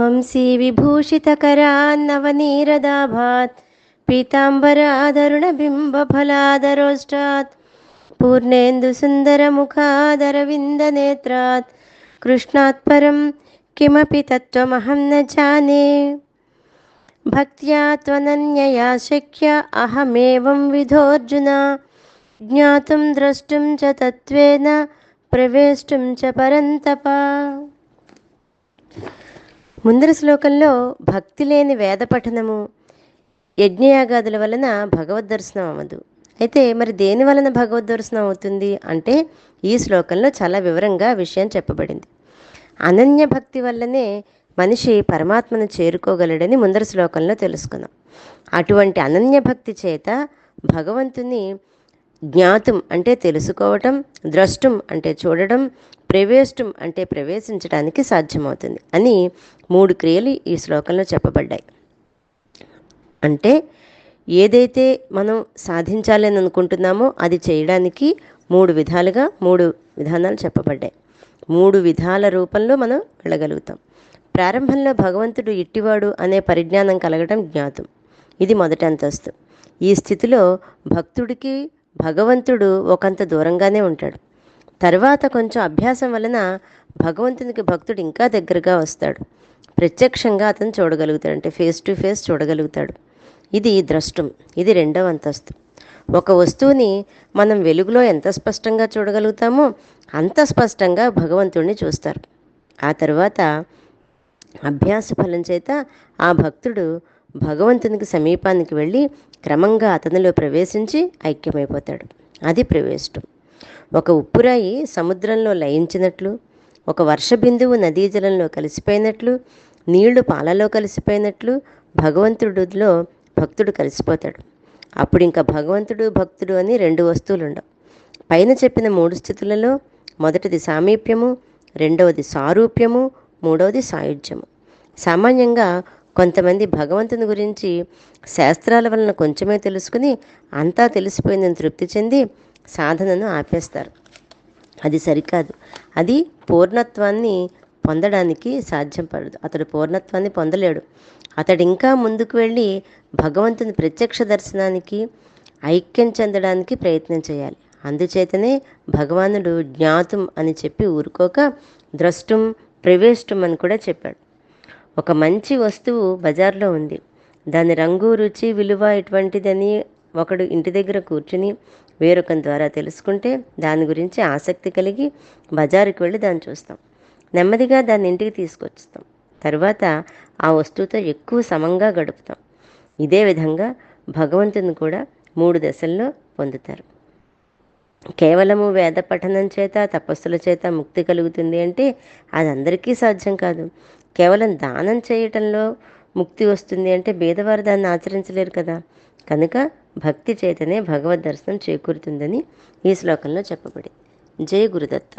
వంశీ విభూషితకరాన్నవనీరదాభాత్ పీతాంబరాధరుణబింబఫలాదరోష్టాత్ पूर्णेन्दुसुन्दरमुखादरविन्दनेत्रात् कृष्णात् परं किमपि तत्त्वमहं न जाने भक्त्या त्वनन्यया शक्य अहमेवं विधोऽर्जुन ज्ञातुं द्रष्टुं च तत्त्वेन ప్రవేష్టం చ పరంతప ముందర శ్లోకంలో భక్తి లేని వేద పఠనము యజ్ఞయాగాదుల వలన భగవద్ దర్శనం అవ్వదు. అయితే మరి దేని వలన భగవద్ దర్శనం అవుతుంది అంటే ఈ శ్లోకంలో చాలా వివరంగా విషయం చెప్పబడింది. అనన్య భక్తి వల్లనే మనిషి పరమాత్మను చేరుకోగలడని ముందర శ్లోకంలో తెలుసుకున్నాం. అటువంటి అనన్య భక్తి చేత భగవంతుని జ్ఞాతం అంటే తెలుసుకోవటం ద్రష్టం అంటే చూడటం ప్రవేశం అంటే ప్రవేశించడానికి సాధ్యమవుతుంది అని మూడు క్రియలు ఈ శ్లోకంలో చెప్పబడ్డాయి. అంటే ఏదైతే మనం సాధించాలని అనుకుంటున్నామో అది చేయడానికి మూడు విధాలుగా మూడు విధానాలు చెప్పబడ్డాయి. మూడు విధాల రూపంలో మనం వెళ్ళగలుగుతాం. ప్రారంభంలో భగవంతుడు ఇట్టివాడు అనే పరిజ్ఞానం కలగడం జ్ఞాతం. ఇది మొదటి అంతస్తు. ఈ స్థితిలో భక్తుడికి భగవంతుడు ఒకంత దూరంగానే ఉంటాడు. తర్వాత కొంచెం అభ్యాసం వలన భగవంతునికి భక్తుడు ఇంకా దగ్గరగా వస్తాడు. ప్రత్యక్షంగా అతను చూడగలుగుతాడు. అంటే ఫేస్ టు ఫేస్ చూడగలుగుతాడు. ఇది ద్రష్టం. ఇది రెండవ అంతస్తు. ఒక వస్తువుని మనం వెలుగులో ఎంత స్పష్టంగా చూడగలుగుతామో అంత స్పష్టంగా భగవంతుడిని చూస్తారు. ఆ తర్వాత అభ్యాస ఫలం చేత ఆ భక్తుడు భగవంతునికి సమీపానికి వెళ్ళి క్రమంగా అతనిలో ప్రవేశించి ఐక్యమైపోతాడు. అది ప్రవేశం ఒక ఉప్పురాయి సముద్రంలో లయించినట్లు ఒక వర్ష బిందువు నదీ జలంలో కలిసిపోయినట్లు నీళ్ళు పాలలో కలిసిపోయినట్లు భగవంతుడిలో భక్తుడు కలిసిపోతాడు. అప్పుడు ఇంకా భగవంతుడు భక్తుడు అని రెండు వస్తువులు ఉండవు పైన చెప్పిన మూడు స్థితులలో మొదటిది సామీప్యము రెండవది సారూప్యము మూడవది సాయుధ్యము. సామాన్యంగా కొంతమంది భగవంతుని గురించి శాస్త్రాల వలన కొంచెమే తెలుసుకుని అంతా తెలిసిపోయిందని తృప్తి చెంది సాధనను ఆపేస్తారు. అది సరికాదు. అది పూర్ణత్వాన్ని పొందడానికి సాధ్యం పడదు. అతడు పూర్ణత్వాన్ని పొందలేడు. అతడు ఇంకా ముందుకు వెళ్ళి భగవంతుని ప్రత్యక్ష దర్శనానికి ఐక్యం చెందడానికి ప్రయత్నం చేయాలి. అందుచేతనే భగవానుడు జ్ఞాతం అని చెప్పి ఊరుకోక ద్రష్టం ప్రవేష్టం అని కూడా చెప్పాడు. ఒక మంచి వస్తువు బజార్లో ఉంది. దాని రంగు రుచి విలువ ఎటువంటిదని ఒకడు ఇంటి దగ్గర కూర్చుని వేరొకం ద్వారా తెలుసుకుంటే దాని గురించి ఆసక్తి కలిగి బజారుకి వెళ్ళి దాన్ని చూస్తాం. నెమ్మదిగా దాన్ని ఇంటికి తీసుకొస్తాం తర్వాత ఆ వస్తువుతో ఎక్కువ సమంగా గడుపుతాం. ఇదే విధంగా భగవంతుని కూడా మూడు దశల్లో పొందుతారు. కేవలము వేద పఠనం చేత తపస్సుల చేత ముక్తి కలుగుతుంది అంటే అది అందరికీ సాధ్యం కాదు. కేవలం దానం చేయటంలో ముక్తి వస్తుంది అంటే బీదవారు దాన్ని ఆచరించలేరు కదా. కనుక భక్తి చేతనే భగవద్ దర్శనం చేకూరుతుందని ఈ శ్లోకంలో చెప్పబడింది. జయ గురుదత్త.